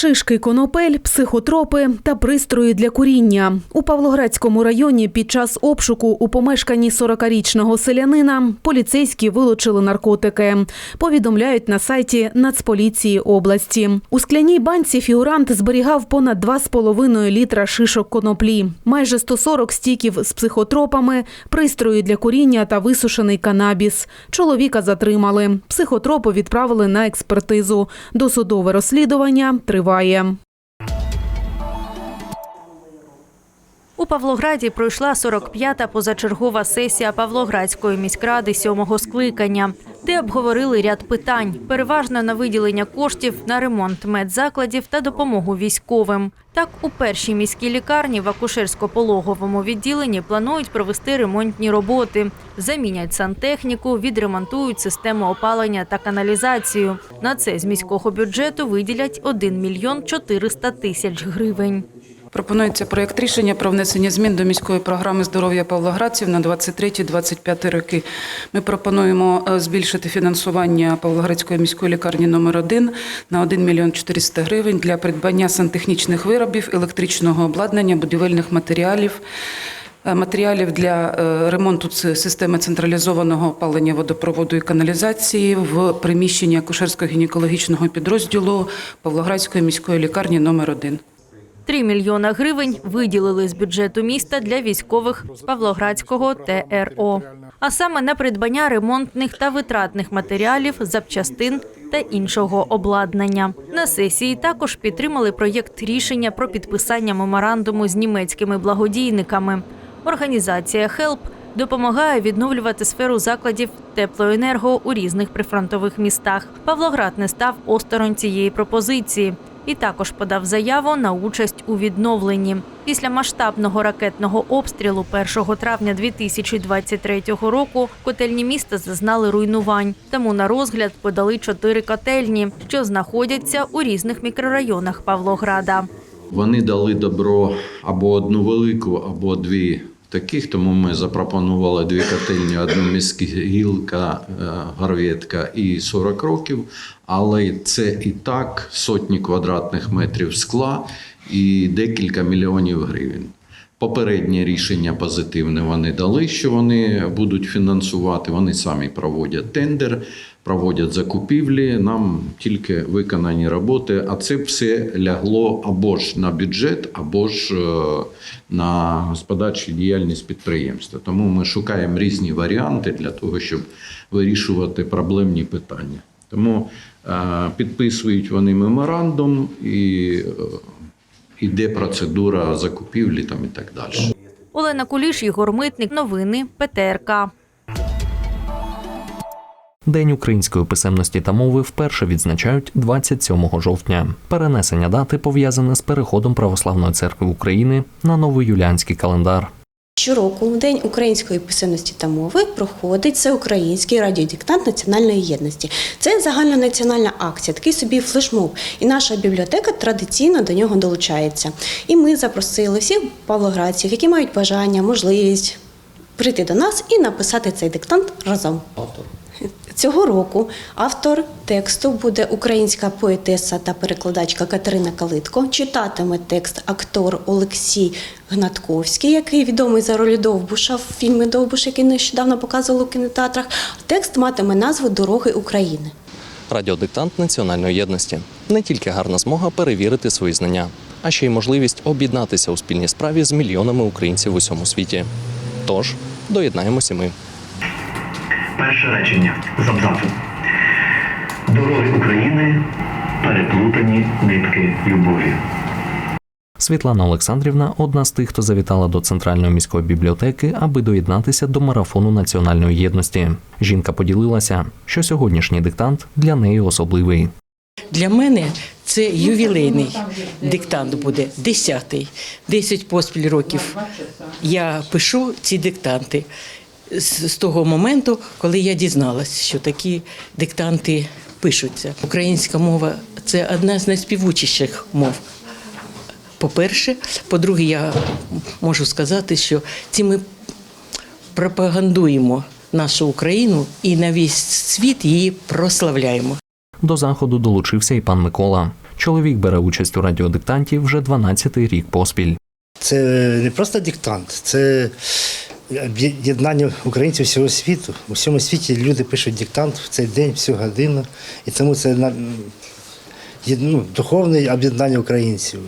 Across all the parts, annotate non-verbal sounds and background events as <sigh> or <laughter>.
Шишки конопель, психотропи та пристрої для куріння. У Павлоградському районі під час обшуку у помешканні 40-річного селянина поліцейські вилучили наркотики. Повідомляють на сайті Нацполіції області. У скляній банці фігурант зберігав понад 2,5 літра шишок коноплі, майже 140 стіків з психотропами, пристрої для куріння та висушений канабіс. Чоловіка затримали. Психотропи відправили на експертизу. Досудове розслідування триває. співає. У Павлограді пройшла 45-та позачергова сесія Павлоградської міськради сьомого скликання, де обговорили ряд питань, переважно на виділення коштів на ремонт медзакладів та допомогу військовим. Так, у першій міській лікарні в акушерсько-пологовому відділенні планують провести ремонтні роботи, замінять сантехніку, відремонтують систему опалення та каналізацію. На це з міського бюджету виділять 1 мільйон 400 тисяч гривень. Пропонується проєкт рішення про внесення змін до міської програми здоров'я павлоградців на 23-25 роки. Ми пропонуємо е, збільшити фінансування Павлоградської міської лікарні номер 1 на 1 мільйон 400 гривень для придбання сантехнічних виробів, електричного обладнання, будівельних матеріалів. е, Матеріалів для е, ремонту системи централізованого опалення водопроводу і каналізації в приміщенні акушерсько-гінекологічного підрозділу Павлоградської міської лікарні номер 1 3 мільйона гривень виділили з бюджету міста для військових з Павлоградського ТРО. А саме на придбання ремонтних та витратних матеріалів, запчастин та іншого обладнання. На сесії також підтримали проєкт рішення про підписання меморандуму з німецькими благодійниками. Організація «Хелп» допомагає відновлювати сферу закладів теплоенерго у різних прифронтових містах. Павлоград не став осторонь цієї пропозиції і також подав заяву на участь у відновленні. Після масштабного ракетного обстрілу 1 травня 2023 року котельні міста зазнали руйнувань. Тому на розгляд подали чотири котельні, що знаходяться у різних мікрорайонах Павлограда. Вони дали добро або одну велику, або дві таких. Тому ми запропонували дві котельні: одну міськгілка, е, горветка і 40 років. Але це і так сотні квадратних метрів скла і декілька мільйонів гривень. Попереднє рішення позитивне вони дали, що вони будуть фінансувати. Вони самі проводять тендер, проводять закупівлі. Нам тільки виконані роботи, а це все лягло або ж на бюджет, або ж е, на господарчу діяльність підприємства. Тому ми шукаємо різні варіанти для того, щоб вирішувати проблемні питання. Тому е, підписують вони меморандум і. е, Іде процедура закупівлі там і так далі. Олена Куліш, Ігор Митник. Новини ПТРК. День української писемності та мови вперше відзначають 27 жовтня. Перенесення дати пов'язане з переходом Православної церкви України на новоюліанський календар. Щороку в День української писемності та мови проходить всеукраїнський радіодиктант національної єдності. Це загальнонаціональна акція, такий собі флешмоб. І наша бібліотека традиційно до нього долучається. І ми запросили всіх павлоградців, які мають бажання, можливість прийти до нас і написати цей диктант разом. Цього року автор тексту буде українська поетеса та перекладачка Катерина Калитко. Читатиме текст актор Олексій Гнатковський, який відомий за ролі Довбуша в фільмі Довбуш, який нещодавно показували у кінотеатрах. Текст матиме назву Дороги України. Радіодиктант національної єдності не тільки гарна змога перевірити свої знання, а ще й можливість об'єднатися у спільній справі з мільйонами українців в усьому світі. Тож доєднаємося ми. Перше речення з абзацу. Дороги України переплутані нитки любові. Світлана Олександрівна одна з тих, хто завітала до центральної міської бібліотеки, аби доєднатися до марафону національної єдності. Жінка поділилася, що сьогоднішній диктант для неї особливий. Для мене це ювілейний диктант буде, десятий. Десять поспіль років я пишу ці диктанти з, з того моменту, коли я дізналась, що такі диктанти пишуться. Українська мова це одна з найспівучіших мов. По-перше, по-друге, я можу сказати, що ці ми пропагандуємо нашу Україну і на весь світ її прославляємо. До заходу долучився і пан Микола. Чоловік бере участь у радіодиктанті вже 12-й рік поспіль. Це не просто диктант, це об'єднання українців всього світу. У всьому світі люди пишуть диктант в цей день, всю годину. І тому це на- ну, духовне об'єднання українців.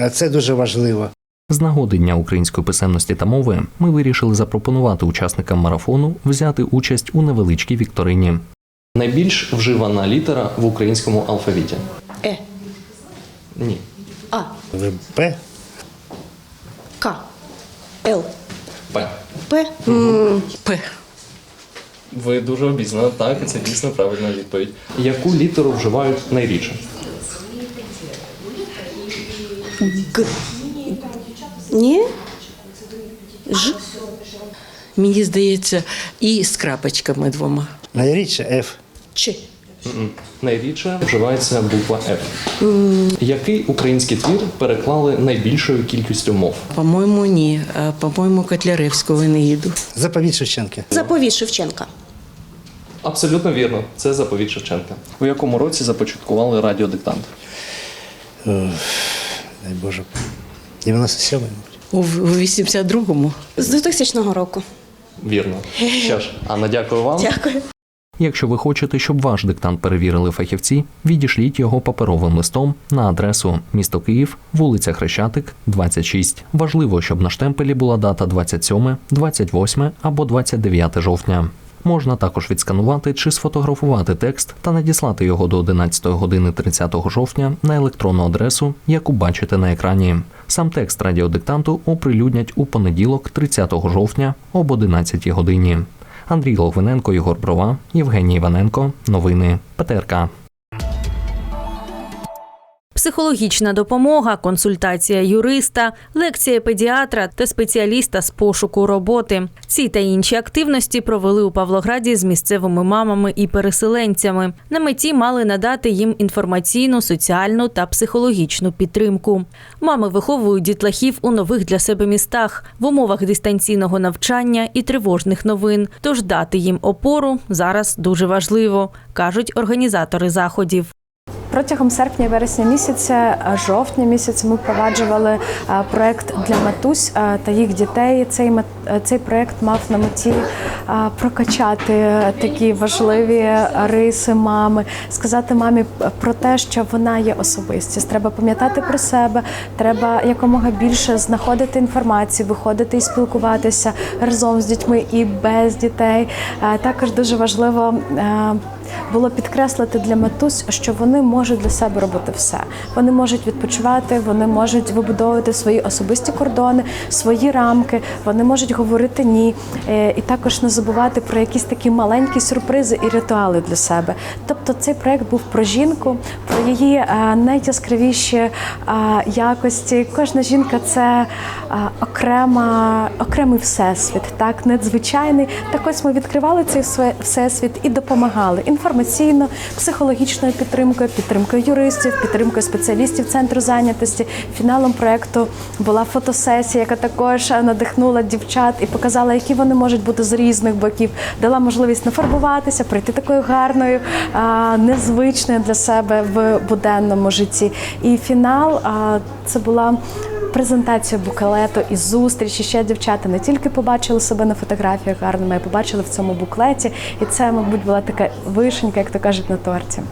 А це дуже важливо. З нагоди Дня української писемності та мови ми вирішили запропонувати учасникам марафону взяти участь у невеличкій вікторині. Найбільш вживана літера в українському алфавіті. Е, Ні. А, ВП К, Л, П. П. П. Ви дуже обізнана, так, і це дійсно правильна відповідь. Яку літеру вживають найрідше? Г. Ні? Ж. Мені здається, і з крапочками двома. найрідше Ф. Ч. Найрідше вживається буква Ф. Який український твір переклали найбільшою кількістю мов? По-моєму, ні. По-моєму, Котляревського не їду. Заповідь Шевченка. Заповіт Шевченка. Абсолютно вірно. Це заповідь Шевченка. У якому році започаткували радіодиктант? Дай Боже. 97 мабуть. У у 82-му. З 2000 року. Вірно. Що ж, Анна, дякую вам. Дякую. Якщо ви хочете, щоб ваш диктант перевірили фахівці, відішліть його паперовим листом на адресу місто Київ, вулиця Хрещатик, 26. Важливо, щоб на штемпелі була дата 27, 28 або 29 жовтня. Можна також відсканувати чи сфотографувати текст та надіслати його до 11 години 30 жовтня на електронну адресу, яку бачите на екрані. Сам текст радіодиктанту оприлюднять у понеділок, 30 жовтня об 11 годині. Андрій Логвиненко, Єгор Брова, Євгеній Іваненко. Новини ПТРК. Психологічна допомога, консультація юриста, лекція педіатра та спеціаліста з пошуку роботи. Ці та інші активності провели у Павлограді з місцевими мамами і переселенцями. На меті мали надати їм інформаційну, соціальну та психологічну підтримку. Мами виховують дітлахів у нових для себе містах в умовах дистанційного навчання і тривожних новин. Тож дати їм опору зараз дуже важливо, кажуть організатори заходів. Протягом серпня-вересня місяця, е, жовтня місяця ми впроваджували е, проект для матусь е, та їх дітей. Цей цей проект мав на меті прокачати такі важливі риси мами, сказати мамі про те, що вона є особистість. Треба пам'ятати про себе, треба якомога більше знаходити інформацію, виходити і спілкуватися разом з дітьми і без дітей. Також дуже важливо. Було підкреслити для матусь, що вони можуть для себе робити все. Вони можуть відпочивати, вони можуть вибудовувати свої особисті кордони, свої рамки, вони можуть говорити ні, Е, і також не забувати про якісь такі маленькі сюрпризи і ритуали для себе. Тобто цей проект був про жінку, про її е, найяскравіші е, якості. Кожна жінка це окрема, окремий всесвіт, так надзвичайний. Так ось ми відкривали цей всесвіт і допомагали інформаційно, психологічною підтримкою, підтримкою юристів, підтримкою спеціалістів центру зайнятості. Фіналом проекту була фотосесія, яка також е, надихнула дівчат і показала, які вони можуть бути з різних боків. Дала можливість нафарбуватися, прийти такою гарною, незвичною для себе в буденному житті. І фінал це була. Презентація буклету і зустріч. І ще дівчата не тільки побачили себе на фотографіях гарними, а й побачили в цьому буклеті. І це, мабуть, була така вишенька, як то кажуть, на торті.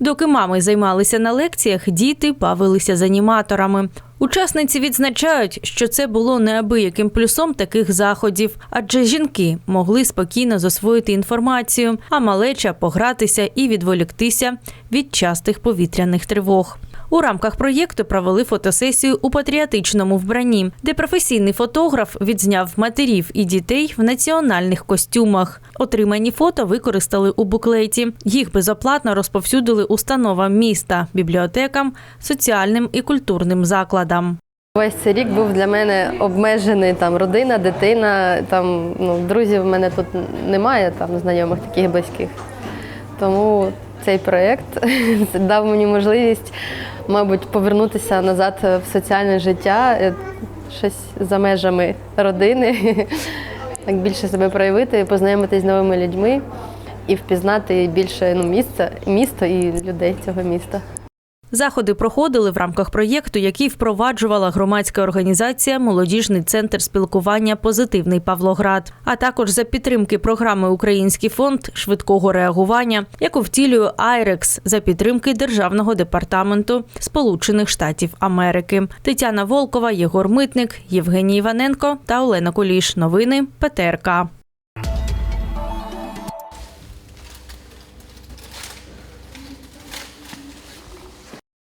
Доки мами займалися на лекціях, діти бавилися з аніматорами. Учасниці відзначають, що це було неабияким плюсом таких заходів, адже жінки могли спокійно засвоїти інформацію, а малеча погратися і відволіктися від частих повітряних тривог. У рамках проєкту провели фотосесію у патріотичному вбранні, де професійний фотограф відзняв матерів і дітей в національних костюмах. Отримані фото використали у буклеті. Їх безоплатно розповсюдили установам міста, бібліотекам, соціальним і культурним закладам. Весь цей рік був для мене обмежений там родина, дитина. Там ну друзів в мене тут немає, там знайомих таких близьких. Тому цей проєкт <laughs> дав мені можливість, мабуть, повернутися назад в соціальне життя, е, щось за межами родини, <laughs> так більше себе проявити, познайомитись з новими людьми і впізнати більше ну, місце, місто і людей цього міста. Заходи проходили в рамках проєкту, який впроваджувала громадська організація Молодіжний центр спілкування Позитивний Павлоград, а також за підтримки програми Український фонд швидкого реагування, яку втілює Айрекс за підтримки Державного департаменту Сполучених Штатів Америки. Тетяна Волкова, Єгор Митник, Євгеній Іваненко та Олена Куліш. Новини ПТРК.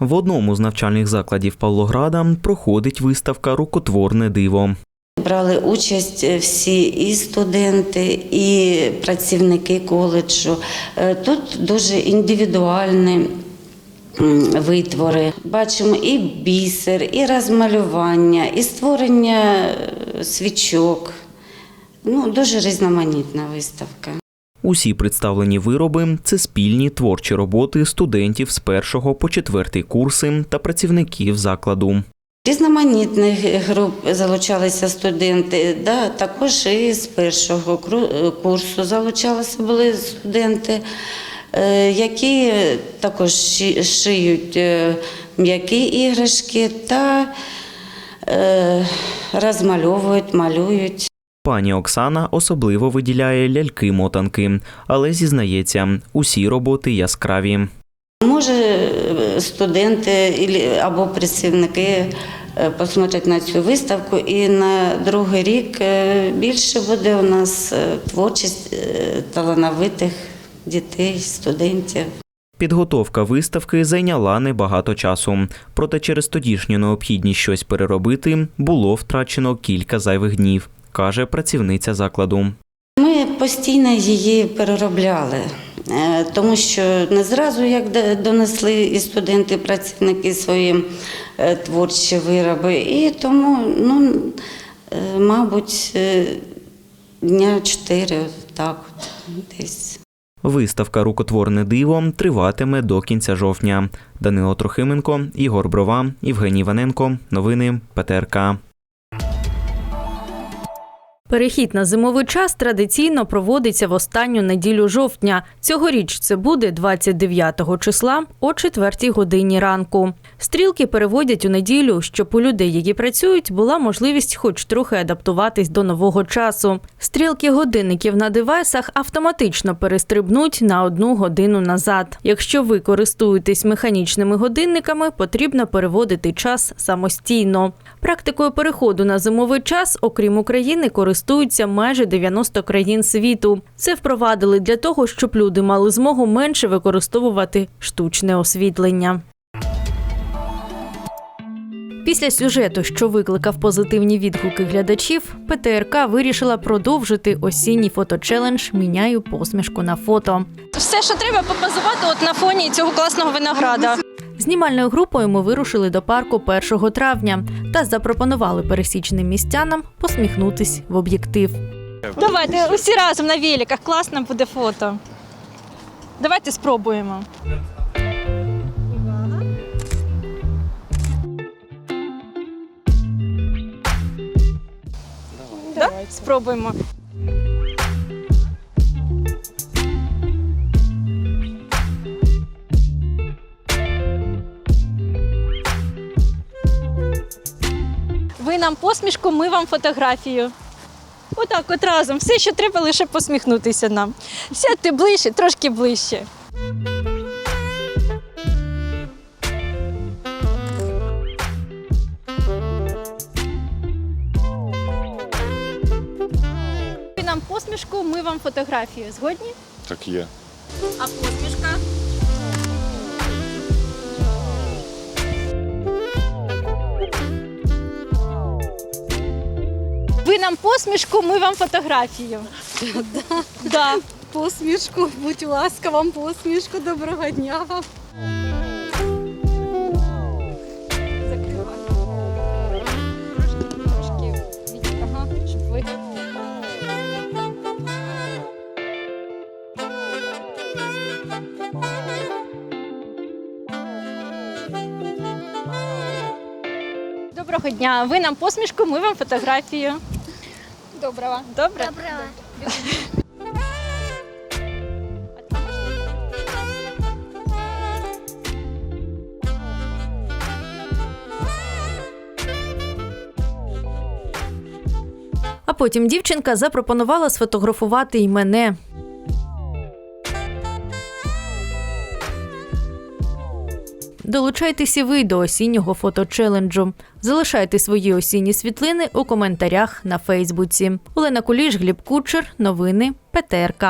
В одному з навчальних закладів Павлограда проходить виставка Рукотворне диво. Брали участь е, всі і студенти, і працівники коледжу. Е, Тут дуже індивідуальні витвори. Бачимо і бісер, і розмалювання, і створення е, свічок. Ну, дуже різноманітна виставка. Усі представлені вироби це спільні творчі роботи студентів з першого по четвертий курси та працівників закладу. Різноманітних груп залучалися студенти, да, також і з першого курсу залучалися були студенти, е, які також шиють е, м'які іграшки та е, розмальовують, малюють. Пані Оксана особливо виділяє ляльки-мотанки, але зізнається, усі роботи яскраві. Може, студенти або працівники е, посмотрять на цю виставку, і на другий рік е, більше буде у нас е, творчість талановитих дітей, студентів. Підготовка виставки зайняла небагато часу, проте через тодішню необхідність щось переробити було втрачено кілька зайвих днів, каже працівниця закладу. Ми постійно її переробляли, е, тому що не зразу як донесли і студенти, і працівники свої е, творчі вироби. І тому, ну, е, мабуть, дня чотири, так от десь. Виставка Рукотворне диво триватиме до кінця жовтня. Данило Трохименко, Ігор Брова, Євгеній Іваненко. Новини ПТРК. Перехід на зимовий час традиційно проводиться в останню неділю жовтня. Цьогоріч це буде 29 числа о 4 годині ранку. Стрілки переводять у неділю, щоб у людей, які працюють, була можливість хоч трохи адаптуватись до нового часу. Стрілки годинників на девайсах автоматично перестрибнуть на одну годину назад. Якщо ви користуєтесь механічними годинниками, потрібно переводити час самостійно. Практикою переходу на зимовий час, окрім України, користуються майже 90 країн світу. Це впровадили для того, щоб люди мали змогу менше використовувати штучне освітлення. Після сюжету, що викликав позитивні відгуки глядачів, ПТРК вирішила продовжити осінній фоточелендж Міняю посмішку на фото. Все, що треба попозувати от на фоні цього класного винограда. Знімальною групою ми вирушили до парку 1 травня та запропонували пересічним містянам посміхнутись в об'єктив. Давайте усі разом на великах, класно буде фото. Давайте спробуємо. Да? Спробуємо. Нам посмішку, ми вам фотографію. Отак, от разом. Все, що треба, лише посміхнутися нам. Сядьте ближче, трошки ближче. Нам посмішку, ми вам фотографію. Згодні? Так є. А посмішка? Ви нам посмішку, ми вам фотографію. <laughs> Да. Посмішку, будь ласка, вам посмішку, доброго дня вам. Доброго дня. Ви нам посмішку, ми вам фотографію. Доброго. Добре? Доброго. А потім дівчинка запропонувала сфотографувати й мене. Долучайтесь і ви до осіннього фоточеленджу. Залишайте свої осінні світлини у коментарях на Фейсбуці. Олена Куліш, Гліб Кучер, новини ПТРК.